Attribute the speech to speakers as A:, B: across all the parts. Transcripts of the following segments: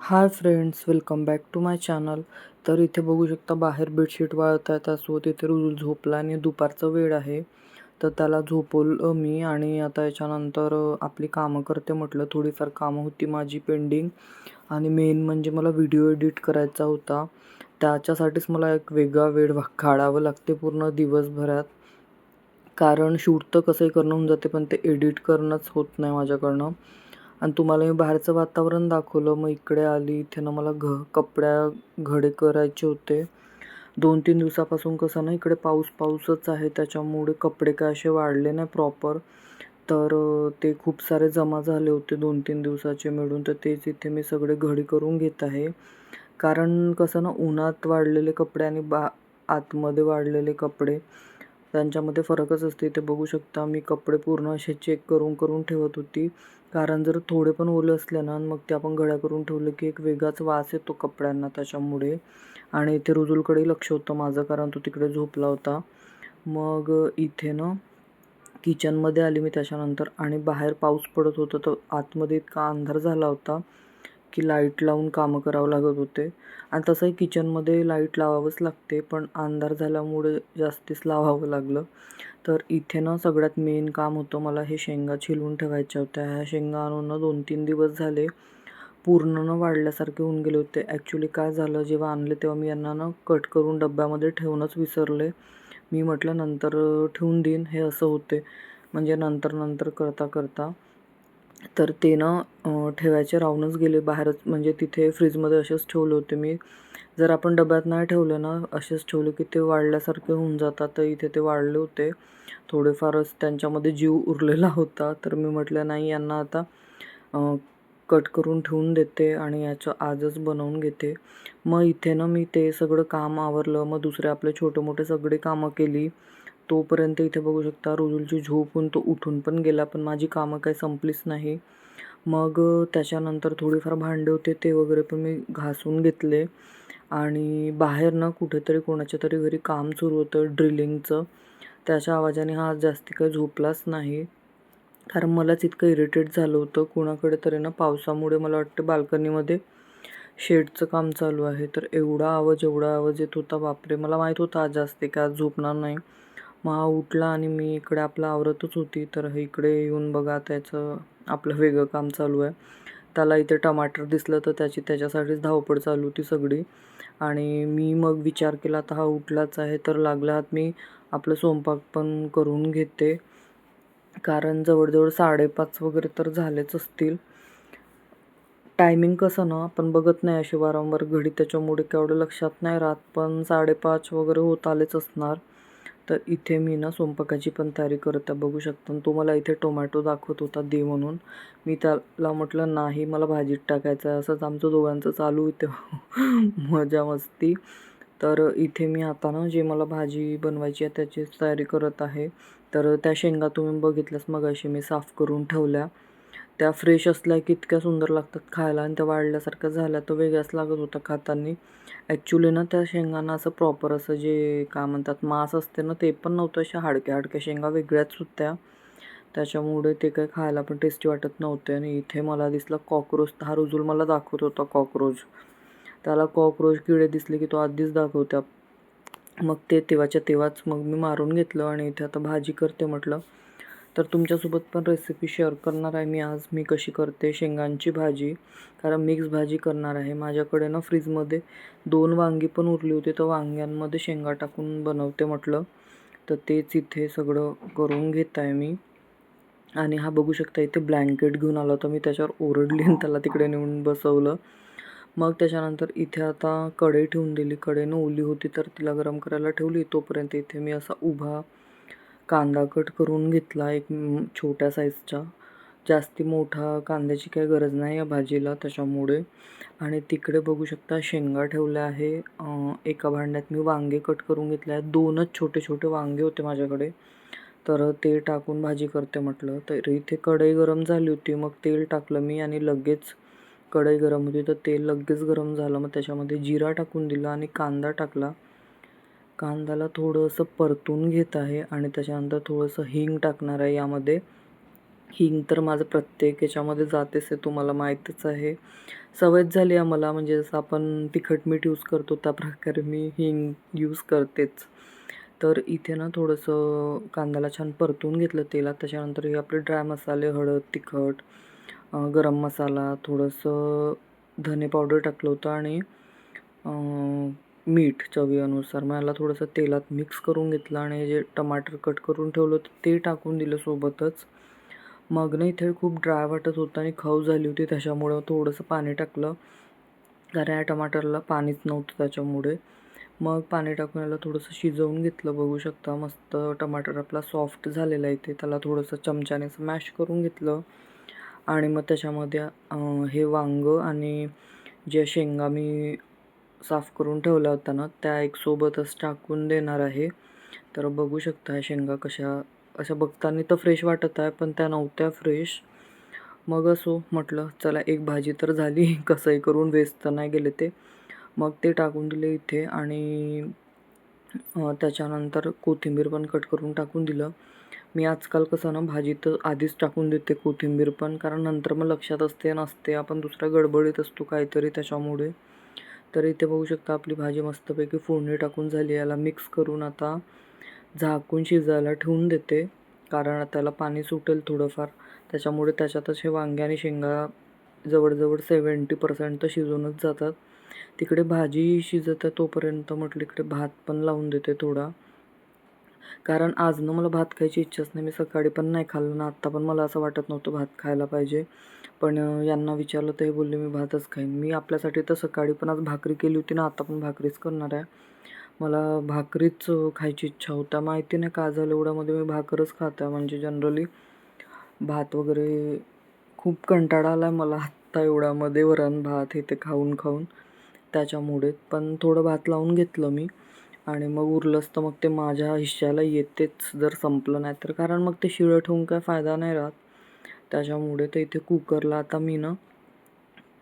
A: Hi friends welcome back to my channel तर इथे बघू शकता बाहेर बेडशीट वाळत आहे त्यासोबत इथे रुजू झोपला आणि दुपारचा वेळ आहे. तर त्याला झोपवलं मी आणि आता याच्यानंतर आपली कामं करते म्हटलं थोडीफार कामं होती माझी पेंडिंग आणि मेन म्हणजे मला व्हिडिओ एडिट करायचा होता. त्याच्यासाठीच मला एक वेगळा वेळ वा- काढावं लागते पूर्ण दिवसभरात. कारण शूट तर कसंही करणं होऊन जाते पण ते एडिट करणंच होत नाही माझ्याकडनं. आणि तुम्हाला मी बाहेरचं वातावरण दाखवलं मग इकडे आली इथे ना मला घ कपड्या घडे करायचे होते. दोन तीन दिवसापासून कसं ना इकडे पाऊस पाऊसच आहे त्याच्यामुळे कपडे काय असे वाढले नाही प्रॉपर तर ते खूप सारे जमा झाले होते दोन तीन दिवसाचे मिळून तर तेच इथे मी सगळे घडी करून घेत आहे. कारण कसं ना उन्हात वाढलेले कपडे आणि बा आतमध्ये वाढलेले कपडे त्यांच्यामध्ये फरकच असते. इथे बघू शकता मी कपडे पूर्ण असे चेक करून करून ठेवत होती. कारण जर थोडे पण ओले असले ना मग ते आपण घड्या करून ठेवलं की एक वेगळाच वास येतो कपड्यांना त्याच्यामुळे. आणि इथे रुजूलकडे लक्ष होतं माझं कारण तो तिकडे झोपला होता. मग इथे ना किचनमध्ये आली मी त्याच्यानंतर आणि बाहेर पाऊस पडत होता तर आतमध्ये इतका अंधार झाला होता. की लाइट लावून कामं करावं लागत होते. आणि तसंही किचनमध्ये लाइट लावावंच लागते पण अंधार झाल्यामुळे जास्तीच लावावं लागलं. तर इथे ना सगळ्यात मेन काम होतं मला हे शेंगा छिलून ठेवायच्या होत्या. ह्या शेंगा आणून ना दोन तीन दिवस झाले पूर्ण न वाढल्यासारखे होऊन गेले होते. ॲक्च्युली काय झालं जेव्हा आणले तेव्हा मी यांना ना कट करून डब्यामध्ये ठेवूनच विसरले. मी म्हटलं नंतर ठेवून देईन. हे असं होते. म्हणजे नंतर नंतर करता करता तर ते ना ठेवायचे राहूनच गेले बाहेरच. म्हणजे तिथे फ्रीजमध्ये असेच ठेवले होते मी. जर आपण डब्यात नाही ठेवले ना असेच ठेवले की ते वाढल्यासारखे होऊन जातात. तर इथे ते वाढले होते. थोडेफारच त्यांच्यामध्ये जीव उरलेला होता. तर मी म्हटलं नाही यांना आता कट करून ठेवून देते आणि याचं आजच बनवून घेते. मग इथे ना मी ते सगळं काम आवरलं. मग दुसरे आपले छोटे मोठे सगळे कामं केली. तोपर्यंत इथे बघू शकता रुजुलची झोप होऊन तो उठून पण गेला पण माझी कामं काही संपलीच नाही. मग त्याच्यानंतर थोडीफार भांडे होते ते वगैरे पण मी घासून घेतले. आणि बाहेर ना कुठेतरी कोणाच्या तरी घरी काम सुरू होतं ड्रिलिंगचं. त्याच्या आवाजाने हा आज जास्ती काही झोपलाच नाही. कारण मलाच इतकं इरिटेट झालं होतं. कुणाकडे तरी ना पावसामुळे मला वाटतं बाल्कनीमध्ये शेडचं काम चालू आहे. तर एवढा आवाज एवढा आवाज येत होता. बापरे! मला माहीत होतं आज जास्ती का आज झोपणार नाही. मग हा उठला आणि मी इकडे आपलं आवरतच होती. तर इकडे येऊन बघा त्याचं आपलं वेगळं काम चालू आहे. त्याला इथे टमाटर दिसलं तर त्याची त्याच्यासाठीच धावपळ चालू होती सगळी. आणि मी मग विचार केला आता हा उठलाच आहे तर लागल्या आत मी आपलं स्वयंपाक पण करून घेते. कारण जवळजवळ साडेपाच वगैरे तर झालेच असतील. टायमिंग कसं ना आपण बघत नाही असे वारंवार घडी. त्याच्यामुळे केवढं लक्षात नाही राहत पण साडेपाच वगैरे होत आलेच असणार. तर इथे मी ना स्वयंपाकाची पण तयारी करत आहे. बघू शकता आणि तो मला इथे टोमॅटो दाखवत होता दे म्हणून. मी त्याला म्हटलं नाही मला भाजीत टाकायचं आहे. असंच आमचं दोघांचं चालू होतं. मजा मस्ती. तर इथे मी आता ना जे मला भाजी बनवायची आहे त्याची तयारी करत आहे. तर त्या शेंगा तुम्ही बघितल्यास मग अशी मी साफ करून ठेवल्या. त्या फ्रेश असल्या की इतक्या सुंदर लागतात खायला. आणि त्या वाढल्यासारख्या झाल्या तर वेगळ्याच लागत होता खाताना. ॲक्च्युली ना त्या शेंगांना असं प्रॉपर असं जे काय म्हणतात मांस असते ना ते पण नव्हतं अशा हाडक्या हाडक्या शेंगा वेगळ्याच होत्या. त्याच्यामुळे ते काही खायला पण टेस्टी वाटत नव्हते. आणि इथे मला दिसला कॉक्रोच हा रुजूल मला दाखवत होता कॉक्रोच त्याला कॉक्रोच किडे दिसले की तो आधीच दाखवत्या. मग ते तेव्हाच्या तेव्हाच मग मी मारून घेतलं आणि इथे आता भाजी करते म्हटलं. तर तुमच्यासोबत पण रेसिपी शेअर करणार आहे मी आज. मी कशी करते? शेंगांची भाजी. कारण मिक्स भाजी करणार आहे. माझ्याकडे ना फ्रीजमध्ये दोन वांगी पण उरली होती. तर वांग्यांमध्ये शेंगा टाकून बनवते म्हटलं. तर तेच इथे सगळं करून घेत आहे मी. आणि हा बघू शकता इथे ब्लँकेट घेऊन आला होता मी. त्याच्यावर ओरडली आणि त्याला तिकडे नेऊन बसवलं. मग त्याच्यानंतर इथे आता कढई ठेवून दिली. कढईनं ओली होती तर तिला गरम करायला ठेवली. तोपर्यंत इथे मी असा उभा कांदा कट करून घेतला एक छोट्या साईजचा जास्ती मोठा कांद्याची काही गरज नाही या भाजीला त्याच्यामुळे. आणि तिकडे बघू शकता शेंगा ठेवल्या आहे. एका भांड्यात मी वांगे कट करून घेतले आहेत. दोनच छोटे छोटे वांगे होते माझ्याकडे. तर ते टाकून भाजी करते म्हटलं. तर इथे कढई गरम झाली होती. मग तेल टाकलं मी आणि लगेच कढई गरम होती. तर तेल लगेच गरम झालं. मग त्याच्यामध्ये जिरा टाकून दिला आणि कांदा टाकला. कांद्याला थोडंसं परतून घेत आहे आणि त्याच्यानंतर थोडंसं हिंग टाकणार आहे यामध्ये. हिंग तर माझं प्रत्येक याच्यामध्ये जातेच आहे तुम्हाला माहीतच आहे. सवयच झाली आहे मला म्हणजे जसं आपण तिखट मीठ यूज करतो त्या प्रकारे मी हिंग यूज करतेच. तर इथे ना थोडंसं कांद्याला छान परतून घेतलं तेलात त्याच्यानंतर हे आपले ड्राय मसाले हळद तिखट गरम मसाला थोडंसं धने पावडर टाकलं होतं आणि मीठ चवीनुसार. मग याला थोडंसं तेलात मिक्स करून घेतलं आणि जे टमाटर कट करून ठेवलं होतं ते टाकून दिलं सोबतच. मग ना इथे खूप ड्राय वाटत होतं आणि खाऊ झाली होती त्याच्यामुळं थोडंसं पाणी टाकलं. कारण या टमाटरला पाणीच नव्हतं त्याच्यामुळे. मग पाणी टाकून याला थोडंसं शिजवून घेतलं बघू शकता. मस्त टमाटर आपला सॉफ्ट झालेला आहे ते त्याला थोडंसं चमच्याने स्मॅश करून घेतलं. आणि मग त्याच्यामध्ये हे वांगं आणि ज्या शेंगा मी साफ करून ठेवल्या होता ना त्या एक सोबतच टाकून देणार आहे. तर बघू शकता ह्या शेंगा कशा अशा बघताना तर फ्रेश वाटत आहे पण त्या नव्हत्या फ्रेश मग असो म्हटलं चला एक भाजी तर झाली. कसंही करून वेस्ट तर नाही गेले ते. मग ते टाकून दिले इथे आणि त्याच्यानंतर कोथिंबीर पण कट करून टाकून दिलं. मी आजकाल कसं ना भाजी तर आधीच टाकून देते कोथिंबीर पण कारण नंतर मग लक्षात असते नसते आपण दुसऱ्या गडबडीत असतो काहीतरी त्याच्यामुळे. तर इथे बघू शकता आपली भाजी मस्तपैकी फोडणी टाकून झाली याला मिक्स करून आता झाकून शिजायला ठेवून देते. कारण त्याला पाणी सुटेल थोडंफार. त्याच्यामुळे त्याच्यातच हे वांगे आणि शेंगा जवळजवळ सेवन्टी पर्सेंट तर शिजूनच जातात. तिकडे भाजी शिजत आहे तोपर्यंत म्हटलं इकडे भात पण लावून देते थोडा. कारण आज ना मला भात खायची इच्छाच नाही. मी सकाळी पण नाही खाल्लं ना आत्ता पण मला असं वाटत नव्हतं भात खायला पाहिजे. पण यांना विचारलं तर हे बोलले मी भातच खाईन. मी आपल्यासाठी तर सकाळी पण आज भाकरी केली होती ना आता पण भाकरीच करणार आहे. मला भाकरीच खायची इच्छा होता. माहिती नाही का झालं एवढ्यामध्ये मी भाकरच खात आहे. म्हणजे जनरली भात वगैरे खूप कंटाळा आला आहे मला आत्ता एवढ्यामध्ये वरण भात हे ते खाऊन खाऊन त्याच्यामुळे पण थोडं भात लावून घेतलं मी. आणि मग उरलंच तर मग ते माझ्या हिश्श्याला येतेच जर संपलं नाही तर. कारण मग ते शिळं ठेवून काय फायदा नाही राहत. त्याच्यामुळे ते इथे कुकरला आता मी ना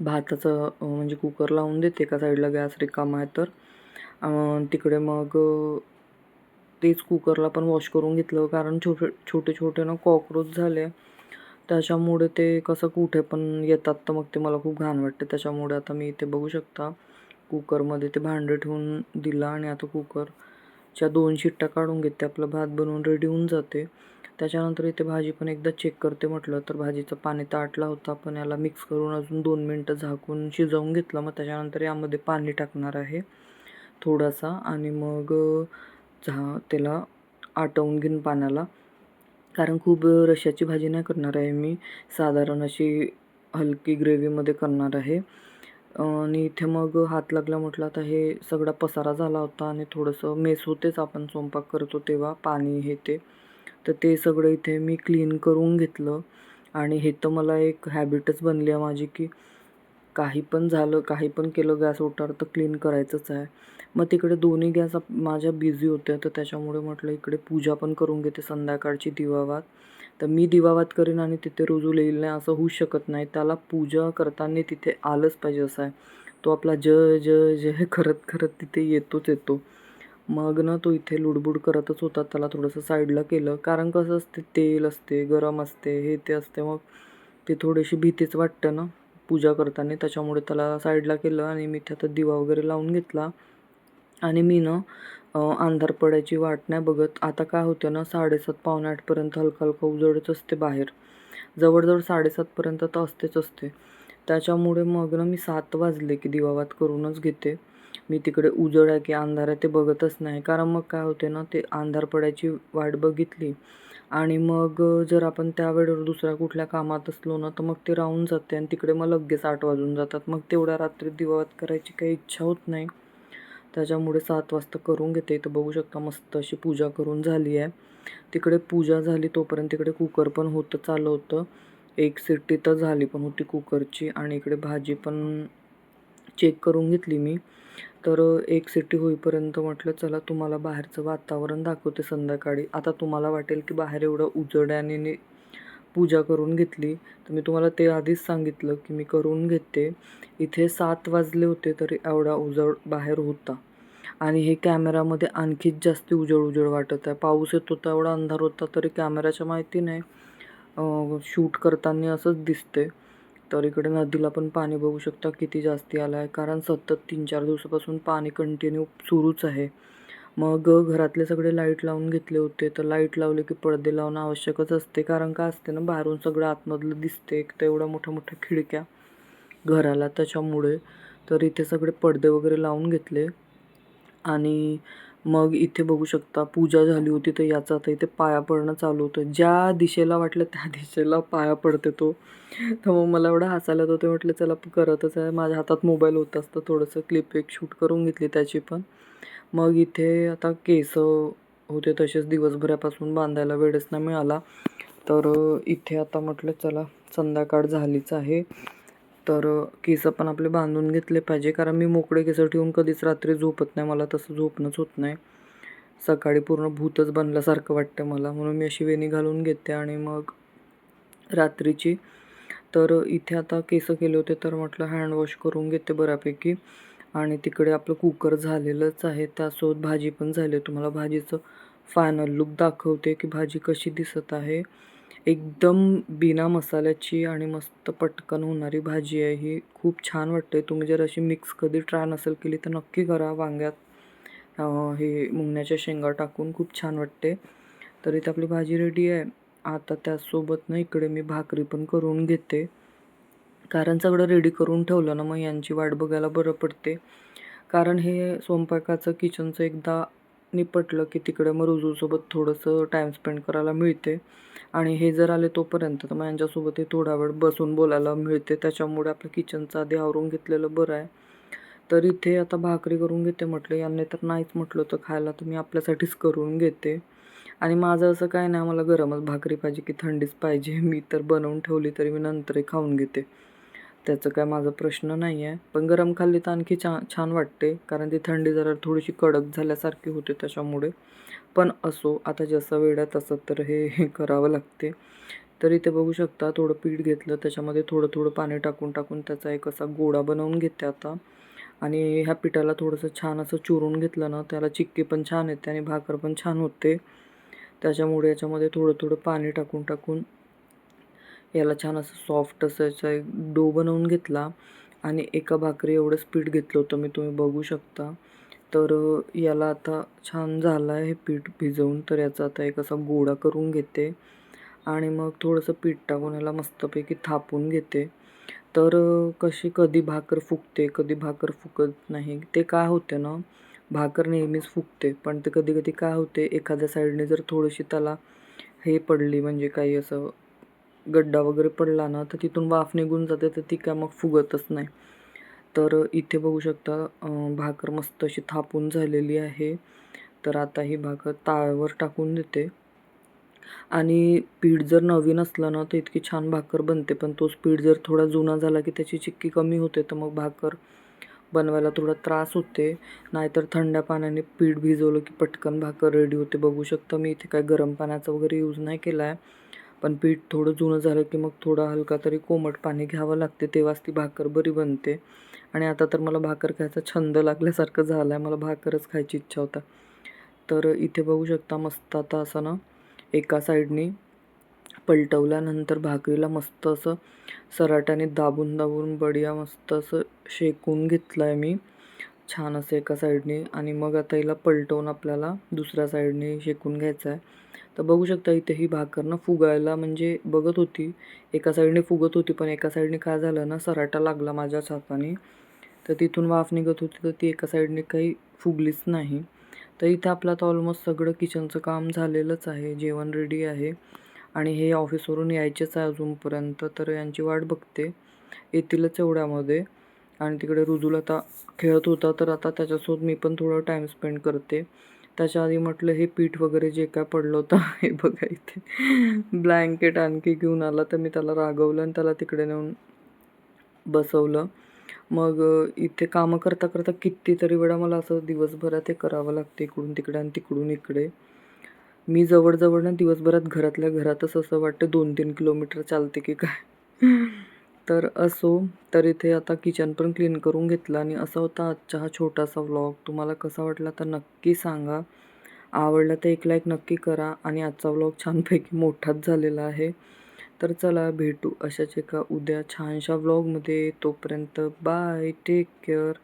A: भाताचं म्हणजे कुकर लावून देते एका साईडला गॅस रिकामा आहे तर. तिकडे मग तेच कुकरला पण वॉश करून घेतलं. कारण छोटे छोटे छोटे ना कॉक्रोच झाले. त्याच्यामुळे ते कसं कुठे पण येतात तर मग ते मला खूप घाण वाटते. त्याच्यामुळे आता मी इथे बघू शकता. कुकरमध्ये ते भांडं ठेवून दिलं आणि आता कुकरच्या दोन शिट्ट्या काढून घेते. आपलं भात बनवून रेडी होऊन जाते. त्याच्यानंतर इथे भाजी पण एकदा चेक करते म्हटलं तर भाजीचं पाणी ताटला होता. पण याला मिक्स करून अजून दोन मिनटं झाकून शिजवून घेतलं. मग त्याच्यानंतर यामध्ये पाणी टाकणार आहे थोडासा. आणि मग झा त्याला आटवून घेईन पाण्याला. कारण खूप रश्याची भाजी नाही करणार आहे मी. साधारण अशी हलकी ग्रेव्हीमध्ये करणार आहे. आणि इथे मग हात लागला म्हटलं आता हे सगळा पसारा झाला होता आणि थोडंसं मेस होतेच आपण स्वयंपाक करतो तेव्हा पाणी हे ते. तर ते सगळं इथे मी क्लीन करून घेतलं. आणि हे तर मला एक हॅबिटच बनली आहे माझी की काही पण झालं काही पण केलं गॅस ओटार तर क्लीन करायचंच आहे. मग तिकडे दोन्ही गॅस माझ्या बिझी होत्या तर त्याच्यामुळे म्हटलं इकडे पूजा पण करून घेते संध्याकाळची दिवावात. तर मी दिवावात करीन आणि तिथे रुजू येईल नाही असं होऊ शकत नाही. त्याला पूजा करताना तिथे आलंच पाहिजे असं आहे. तो आपला ज ज ज हे करत करत तिथे येतोच येतो. मग ना तो इथे लुडबुड करतच होता. त्याला थोडंसं साईडला केलं. कारण कसं असते तेल असते गरम असते हे ते असते. मग ते थोडीशी भीतीच वाटतं ना पूजा करताना. त्याच्यामुळे त्याला साईडला केलं आणि मी इथे आता दिवा वगैरे लावून घेतला. आणि मी ना अंधार पडायची वाट नाही बघत. आता काय होतं ना साडेसात पावणे आठपर्यंत हलका हलका उजळच असते बाहेर. जवळजवळ साडेसातपर्यंत तर असतेच असते. त्याच्यामुळे मग ना मी सात वाजले की दिवावात करूनच घेते. मी तिकडे उजळ आहे की अंधार आहे ते बघतच नाही. कारण मग काय होते ना ते अंधार पडायची वाट बघितली. आणि मग जर आपण त्या वेळेवर दुसऱ्या कुठल्या कामात असलो ना तर मग ते राहून जाते आणि तिकडे मग लगेच आठ वाजून जातात. मग तेवढ्या रात्री दिवावात करायची काही इच्छा होत नाही. त्याच्यामुळे सात वाजता करून घेते. इथं बघू शकता मस्त अशी पूजा करून झाली आहे. तिकडे पूजा झाली तोपर्यंत तिकडे कुकर पण होतं चालू होतं एक सिट्टी तर झाली पण होती कुकरची आणि इकडे भाजी पण चेक करून घेतली मी. तर एक सिटी होईपर्यंत म्हटलं चला तुम्हाला बाहेरचं वातावरण दाखवते संध्याकाळी. आता तुम्हाला वाटेल की बाहेर एवढं उजड्याने नि- पूजा करून घेतली. तर मी तुम्हाला ते आधीच सांगितलं की मी करून घेते. इथे सात वाजले होते तरी एवढा उजड बाहेर होता. आणि हे कॅमेरामध्ये आणखीच जास्त उजळ उजळ वाटत आहे. पाऊस येत होता एवढा अंधार होता तरी कॅमेराच्या माहिती नाही. शूट करताना असंच दिसते तर इकडे नदीला पण पाणी बघू शकता किती जास्ती आलं आहे कारण सतत तीन चार दिवसापासून पाणी कंटिन्यू सुरूच आहे. मग घरातले सगळे लाइट लावून घेतले होते. तर लाइट लावले की पडदे लावणं आवश्यकच असते. कारण का असते ना बाहेरून सगळं आतमधलं दिसते एक तर एवढ्या मोठ्या मोठ्या खिडक्या घराला त्याच्यामुळे. तर इथे सगळे पडदे वगैरे लावून घेतले. आणि मग इथे बघू शकता पूजा झाली होती तर याचा आता इथे पाया पडणं चालू होतं. ज्या दिशेला वाटलं त्या दिशेला पाया पडते तो. तर मग मला एवढं हसायला येत होते. म्हटलं चला करतच आहे. माझ्या हातात मोबाईल होत असतं. थोडंसं क्लिप एक शूट करून घेतली त्याची पण. मग इथे आता केस होते तसेच दिवसभरापासून बांधायला वेळच नाही मिळाला. तर इथे आता म्हटलं चला संध्याकाळ झालीच आहे. तर केस पण आपले बांधून घेतले पाहिजे. कारण मी मोकळे केस ठेवून कधीच रात्री झोपत नाही. मला तसं झोपणंच होत नाही. सकाळी पूर्ण भूतच बनल्यासारखं वाटतं मला. म्हणून मी अशी वेणी घालून घेते. आणि मग रात्रीची तर इथे आता केस केले होते तर म्हटलं हँडवॉश करून घेते बऱ्यापैकी. आणि तिकडे आपलं कुकर झालेलंच आहे. त्यासोबत भाजी पण झाली. तुम्हाला भाजीचं फायनल लुक दाखवते की भाजी कशी दिसत आहे. एकदम बिना मसाल्याची आणि मस्त पटकन होणारी भाजी आहे ही. खूप छान वाटते तुम्ही जर अशी मिक्स कधी ट्राय नसेल केली तर नक्की करा. वांग्यात हे मुंगण्याच्या शेंगा टाकून खूप छान वाटते तर इथे आपली भाजी रेडी आहे. आता त्यासोबत ना इकडे मी भाकरी पण करून घेते. कारण सगळं रेडी करून ठेवलं ना मग यांची वाट बघायला बरं पडते कारण हे स्वयंपाकाचं किचनचं एकदा निपटलं की तिकडे मग रुजूसोबत थोडंसं टाईम स्पेंड करायला मिळते. आणि हे जर आले तोपर्यंत तर मग यांच्यासोबतही थोडा वेळ बसून बोलायला मिळते. त्याच्यामुळे आपलं किचनचं आधी आवरून घेतलेलं बरं आहे. तर इथे आता भाकरी करून घेते म्हटलं. यांनी तर नाहीच म्हटलं तर खायला तर मी आपल्यासाठीच करून घेते. आणि माझं असं काय नाही मला गरमच भाकरी पाहिजे की थंडीच पाहिजे. मी तर बनवून ठेवली तरी मी नंतरही खाऊन घेते. त्याचं काय माझा प्रश्न नाही आहे पण गरम खाल्ली तर आणखी छान छान वाटते. कारण ती थंडी जरा थोडीशी कडक झाल्यासारखी होते त्याच्यामुळे. पण असो आता जसा वेळ आहे तसं तर हे करावं लागते. तर इथे बघू शकता थोडं पीठ घेतलं. त्याच्यामध्ये थोडं थोडं पाणी टाकून टाकून त्याचा एक असा गोळा बनवून घेते आता. आणि ह्या पिठाला थोडंसं छान असं चुरून घेतलं ना त्याला चिक्की पण छान येते आणि भाकर पण छान होते. त्याच्यामुळे याच्यामध्ये थोडं थोडं पाणी टाकून टाकून याला छान असं सॉफ्ट असं याचा एक डो बनवून घेतला आणि एका भाकरी एवढंच पीठ घेतलं होतं मी तुम्ही बघू शकता. तर याला आता छान झालं आहे हे पीठ भिजवून तर याचा आता एक असा गोळा करून घेते आणि मग थोडंसं पीठ टाकून याला मस्तपैकी थापून घेते. तर कशी कधी भाकर फुगते कधी भाकर फुकत नाही ते काय होते ना भाकर नेहमीच फुगते पण ते कधी कधी काय होते एखाद्या साईडने जर थोडीशी त्याला हे पडली म्हणजे काही असं गड्डा वगैरे पडला ना तर तिथून वाफ निघून जाते तर ती काय मग फुगतच नाही. तर इथे बघू शकता भाकर मस्त अशी थापून झालेली आहे. तर आता ही भाकर ताळ्यावर टाकून देते. आणि पीठ जर नवीन असलं ना तर इतकी छान भाकर बनते पण तोच पीठ जर थोडा जुना झाला की त्याची चिक्की कमी होते तर मग भाकर बनवायला थोडा त्रास होते. नाहीतर थंड पाण्याने पीठ भिजवलं की पटकन भाकर रेडी होते. बघू शकता मी इथे काय गरम पाण्याचा वगैरे यूज नाही केला आहे पण पीठ थोडं जुनं झालं की मग थोडा हलका तरी कोमट पाणी घ्यावं लागते तेव्हाच ती भाकर बरी बनते. आणि आता तर मला भाकर खायचा छंद लागल्यासारखं झालं आहे मला भाकरच खायची इच्छा होता. तर इथे बघू शकता मस्त आता असं ना एका साईडने पलटवल्यानंतर भाकरीला मस्त असं सराट्याने दाबून दाबून बढिया मस्त असं शेकून घेतलं आहे मी. छान असं एका साईडने आणि मग आता हिला पलटवून आपल्याला दुसऱ्या साईडने शेकून घ्यायचं आहे तर बघू शकता इथे ही भाकर ना फुगायला म्हणजे बघत होती. एका साईडने फुगत होती पण एका साईडने काय झालं ना सराटा लागला माझ्याच हाताने. तर तिथून वाफ निघत होती तर ती एका साईडने काही फुगलीच नाही. तर इथं आपलं आता ऑलमोस्ट सगळं किचनचं काम झालेलंच आहे जेवण रेडी आहे. आणि हे ऑफिसवरून यायचेच आहे अजूनपर्यंत तर यांची वाट बघते. येतीलच एवढ्यामध्ये. आणि तिकडे रुजूल आता खेळत होता तर आता त्याच्यासोबत मी पण थोडं टाईम स्पेंड करते. त्याच्या आधी म्हटलं हे पीठ वगैरे जे काय पडलं होतं हे बघा इथे. ब्लँकेट आणखी घेऊन आला तर मी त्याला रागवलं आणि त्याला तिकडे नेऊन बसवलं. मग इथे कामं करता करता कितीतरी वेळा मला असं दिवसभरात हे करावं लागते इकडून तिकडे आणि तिकडून इकडे. मी जवळजवळ ना दिवसभरात घरातल्या घरातच असं वाटतं दोन तीन किलोमीटर चालते की काय. तर असो तर इथे आता किचन पण क्लीन करून घेतलं आणि असा होता आजचा हा छोटासा व्लॉग तुम्हाला कसा वाटला तर नक्की सांगा. आवडला तर एक लाईक नक्की करा आणि आजचा व्लॉग छानपैकी मोठाच झालेला आहे. तर चला भेटू अशाच एका उद्या छानशा व्लॉगमध्ये तोपर्यंत बाय टेक केअर